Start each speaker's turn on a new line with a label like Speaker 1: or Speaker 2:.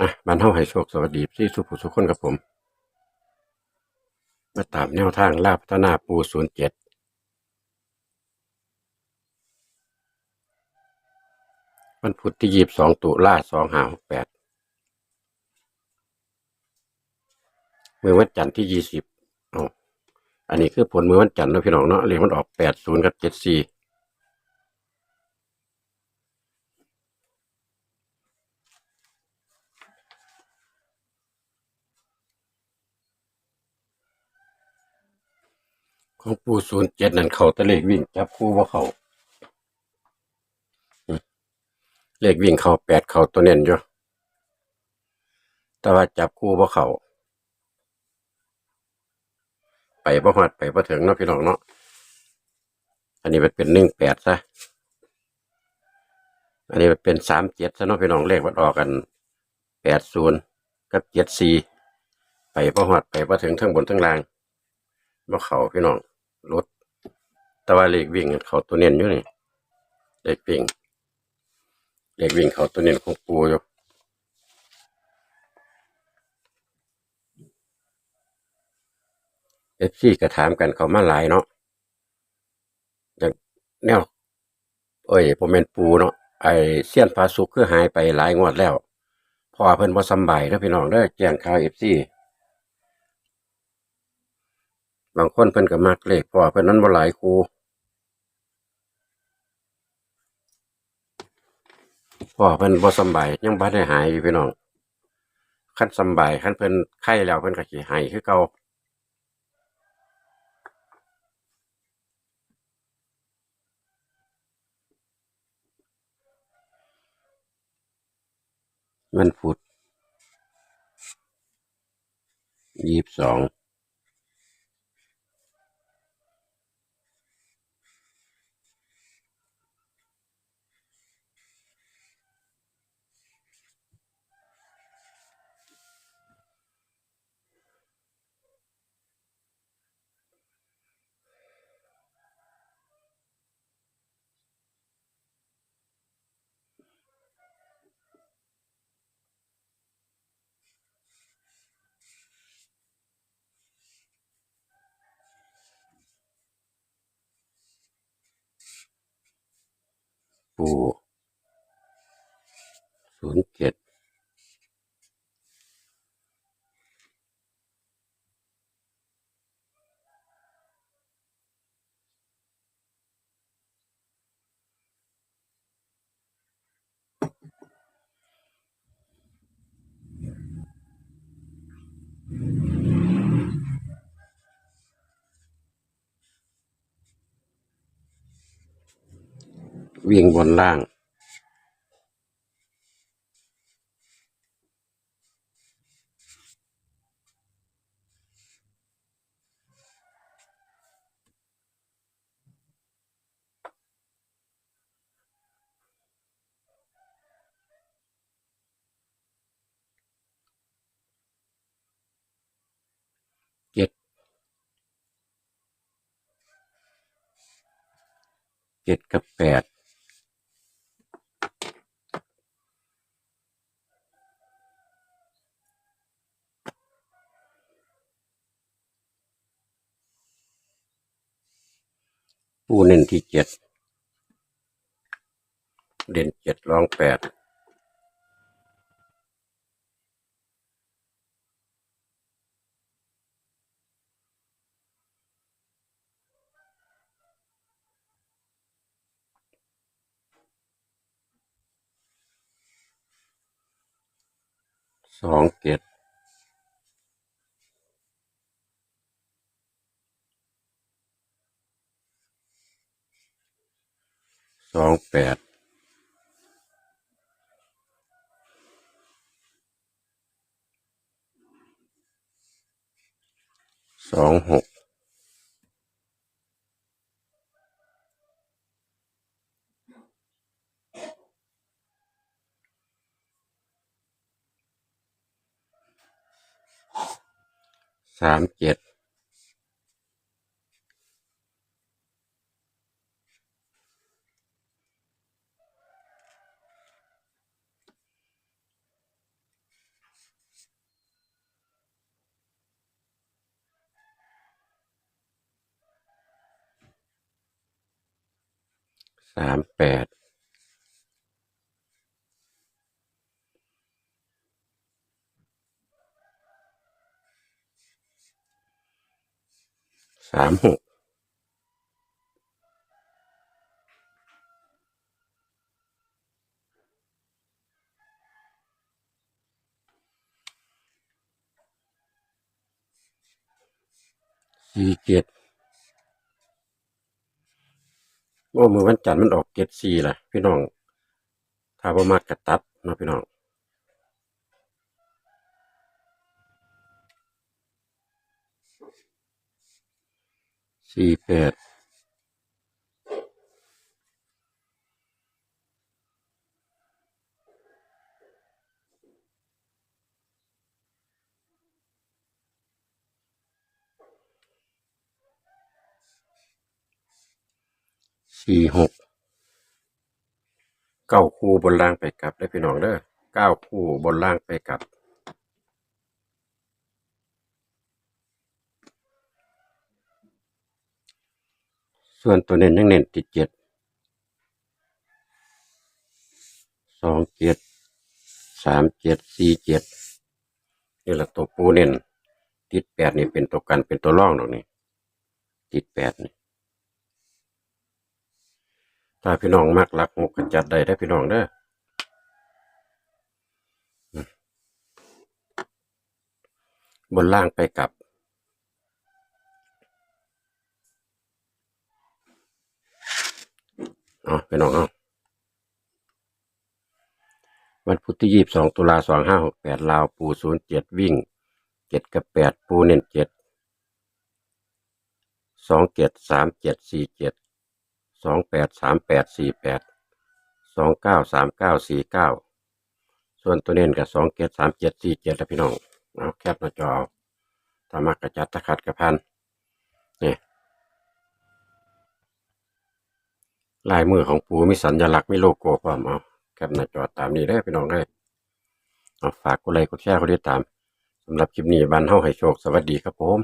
Speaker 1: อะบ้านเฮาให้โชคสวัสดีที่สุขสุคนกับผม มาตามแนวทางลาพัฒนาปูศูนย์เจ็ดวันพุธที่ยีบสองตุลาสองหาหกแปดเมื่อวันจันทร์ที่ยี่สิบอ๋ออันนี้คือผลเมื่อวันจันทร์นะพี่น้องเนาะเรียกมันออกแปดศูนย์กับเจ็ดสี่ ของปูศูนย์เจ็ดนั่นเขาตะเลขวิ่งจับคู่ว่าเขาเลขวิ่งเขาแปดเขาตัวเน้นอยู่แต่ว่าจับคู่ว่าเขาไปบ่ฮอดไปบ่ถึงเนาะพี่น้องเนาะอันนี้มันเป็นหนึ่งแปดซะอันนี้มันเป็นสามเจ็ดซะเนาะพี่น้องเลขมันออกกันแปดศูนย์กับเจ็ดสี่ไปบ่ฮอดไปบ่ถึงทั้งบนทั้งล่างบ่เขาพี่น้อง รถแต่ว่าเลขวิ่งเขาตัวเน้นอยู่นี่เลขวิ่งเลขวิ่งเขาตัวเน้นของปูอยู่เอฟซีก็ถามกันเขามาหลายเนาะอย่างแนวเอ้ยผมเป็นปูเนาะไอเสี้ยนปลาสุกคือหายไปหลายงวดแล้วพอเพิ่นบ่สบายเด้อพี่น้องเด้แจ้งข่าว FC บางคนเพิ่นก็มักเลขเพอเพิ่นนั้นบ่หลายคู่เพราะว่อเพิ่นบ่สบายยังบ่ได้หายอยู่พี่น้องคันสบายคันเพิ่นไข้แล้วเพิ่นก็สิหายคือเก่ามันพุธ22 ปู07 วิ่งบนล่าง เจ็ด เจ็ดกับแปด ปูเน้นที่เจ็ดเด่นเจ็ดรองแปดสองเจ็ด องแปดสองหกสามเจ็ด สามแปดสามหกสี่เจ็ด โอ้มือวันจันทร์มันออกเจ็ดสี่ล่ะ พี่น้อง ถ้าประมาทกระตัดนะพี่น้องสี่แปด สี่หกเก้าคู่บนล่างไปกลับได้พี่น้องเด้อเก้าคู่บนล่างไปกลับส่วนตัวเน้นยังเน้นติดเจ็ดสองเจ็ดสามเจ็ดสี่เจ็ดนี่แหละตัวปูเน้นติดแปดนี่เป็นตัวกันเป็นตัวร่องตรงนี้ ติดแปดนี่ ถ้าพี่น้องมักหลักหกก็จัดได้ได้พี่น้องเด้ออบนล่างไปกลับ เอาพี่น้องเอาวันพุธที่ยี่สิบสองตุลาสองห้าหกแปดลาวปูศูนย์เจ็ดวิ่งเจ็ดกับแปดปูเน้นเจ็ดสองเจ็ดสามเจ็ดสี่เจ็ด สองแปดสามแปดสี่แปดสองเก้าสามเก้าสี่เก้าส่วนตัวเน้นกับสองเจ็ดสามเจ็ดสี่เจ็ดแล้วพี่น้องเอาแคปหน้าจอเอาถ้ามักกระจัดตะขัดกระพันนี่ลายมือของปูมีสัญลักษณ์มีโลโก้พร้อมเอาแคปหน้าจอตามนี้ได้พี่น้องได้เอาฝากกดไลค์กดแชร์กดติดตามสำหรับคลิปนี้บ้านเฮาให้โชค สวัสดีครับผม